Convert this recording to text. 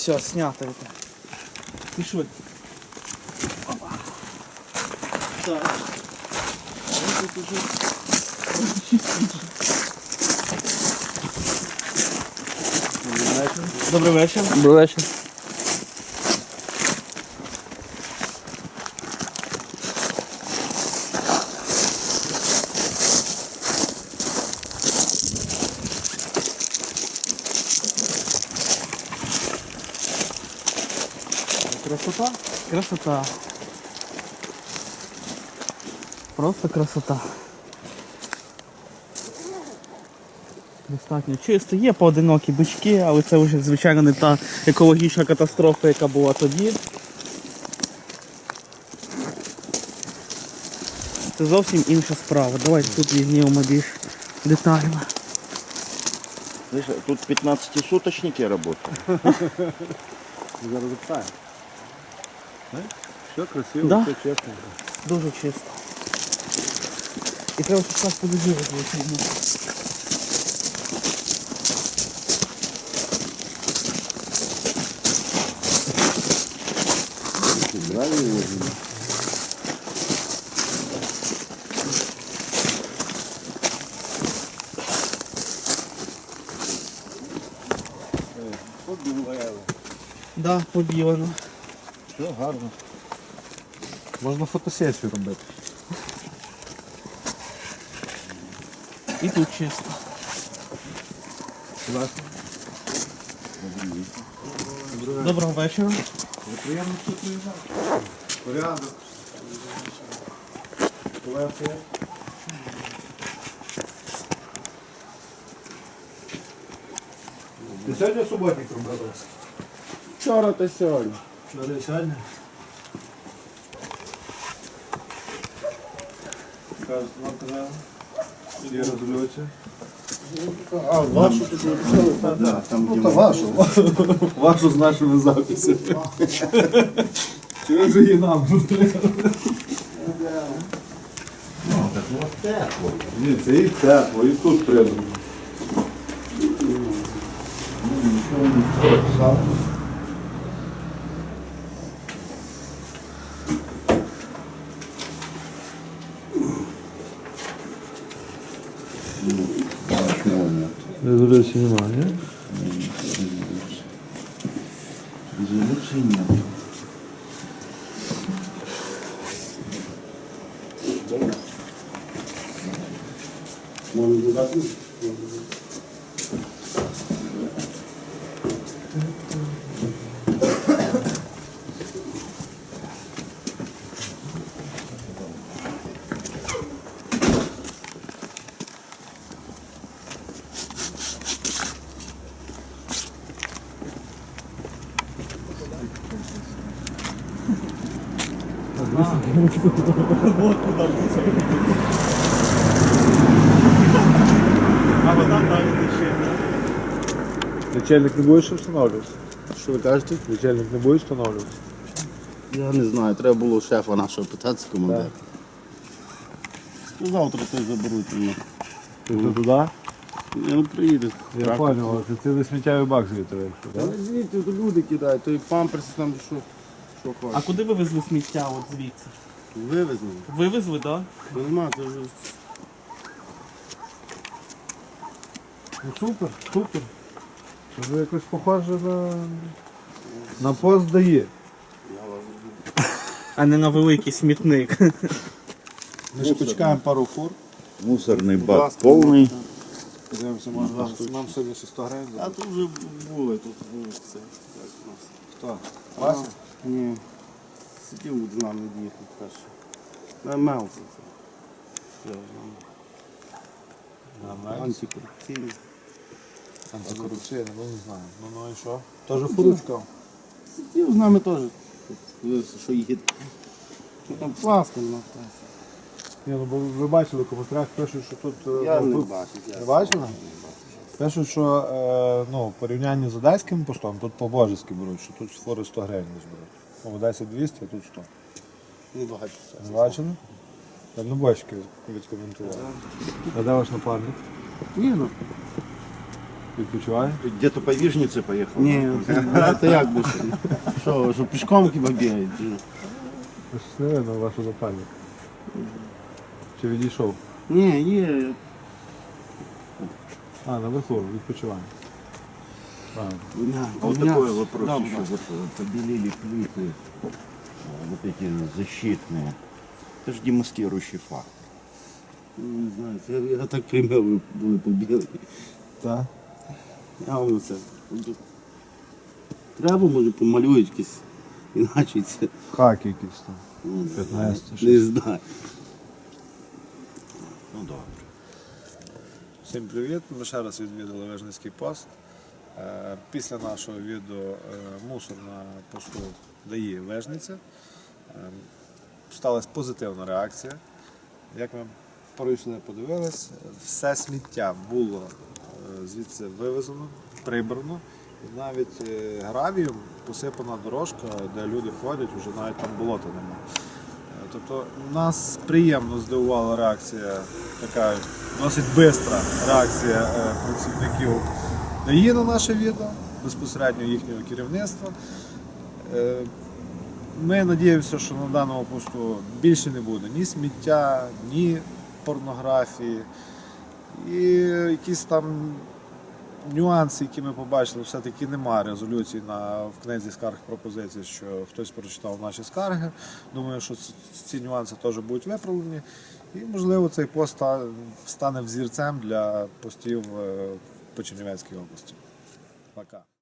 все, снято это. Пішли. Опа. Так. Ось тут уже Добрий вечір. Добрий вечір. Красота? Красота. Просто красота. Достатньо чисто. Є поодинокі бички, але це вже, звичайно, не та екологічна катастрофа, яка була тоді. Це зовсім інша справа. Давайте тут візьмемо більш детально. Слышь, тут 15-суточники работают. Зараз запитаємо. Все красиво, Да? все чесно. Дуже чисто. І треба тут так подозрювати, звичайно. Да, побілено. Все гарно. Можна фотосесію робити. І тут чисто. Доброго вечора. Приємно, що приїжджав. Порядок. Легко. Ти сьогодні суботник робив? Вчора та сьогодні. Вам казали? Всі. А, вашу тут написали? Да, там Ну, та вашу. Вашу з нашими записями. Чого ж її нам? Ні, це і тепло, і тут придумано. Резолюції немає, ні? Нет. А вода далі тече. Лічильник не будеш встановлюватися? Що ви кажете? Лічильник не будеш встановлюватися? Я не знаю, треба було у шефа нашого питатися командира. Ну, Завтра той заберуть мене. Ти вже туди? Я не приїду. Я зрозумів, це цілий сміттєвий бак звідти вийшов, так? не звідти, то люди кидають, то і памперси там що, що А куди ви везли сміття от звідси? Вивезли. Вивезли, так? Да? То нема, це вже Ну супер, супер. Це вже якось похоже на, на пост дає. А не на великий смітник. Ми ще почекаємо пару фур. мусорний бак повний. Подивимося, може нам, нам сьогодні ще 100 гривень. А тут вже були, тут були це. Як у нас. Хто? Вася? Ні. Сидів з нами діти перше. На Мелці це. Антикорупційний. Антикорупційний, ну не знаю. Ну ну і що? Тоже фурочка? Сидів з нами теж. Дивився, що їде. Ну, Там пласком на Ні, ну бо ви бачили, в коментарях пишуть, що тут... е, Я не бачив. Не бачили? Пишуть, що е, ну, в порівнянні з одеським постом тут по-божески беруть, що тут фори 100 гривень десь беруть. Ну, в Одесі 200, а тут 100. Не бачили? Дальнобойщики відкоментували. А де ваш напарник? Ні, ну. Відпочиває? Где-то по Вижнице поехал? Ні, це, як би. Що, що пішком хіба бігають? чи? Щось не видно. Чи відійшов? Ні, є. А, наверху, відпочиває. Правильно. Ня, А вот ня. такой вопрос Да, еще. да. Вот э, побелели плиты, э, вот эти защитные. Это же демаскирующий факт. Ну, Не знаю, це я так приймав, були побіли. Так. Я вам це. Треба, може, помалюють якісь. Іначе це. Хак якийсь там. ну, 15 Не знаю. Ну добре. Всім привіт! Ми ще раз відвідали Вижницький пост. Е, Після нашого відео е, мусор на посту дає Вижниця. Е, Сталася позитивна реакція. Як ми пройшли, подивились, все сміття було звідси вивезено, прибрано. І навіть гравієм посипана дорожка, де люди ходять, вже навіть там болота немає. Тобто нас приємно здивувала реакція, така досить швидка реакція е, працівників ДАІ на наше відео, безпосередньо їхнього керівництва. Е, Ми надіємося, що на даному посту більше не буде ні сміття, ні порнографії. І якісь там нюанси, які ми побачили, все-таки немає резолюції на, в книзі скарг пропозицій, що хтось прочитав наші скарги. Думаю, що ці нюанси теж будуть виправлені. І, можливо, цей пост стане взірцем для постів е, по Чернівецькій області. Пока.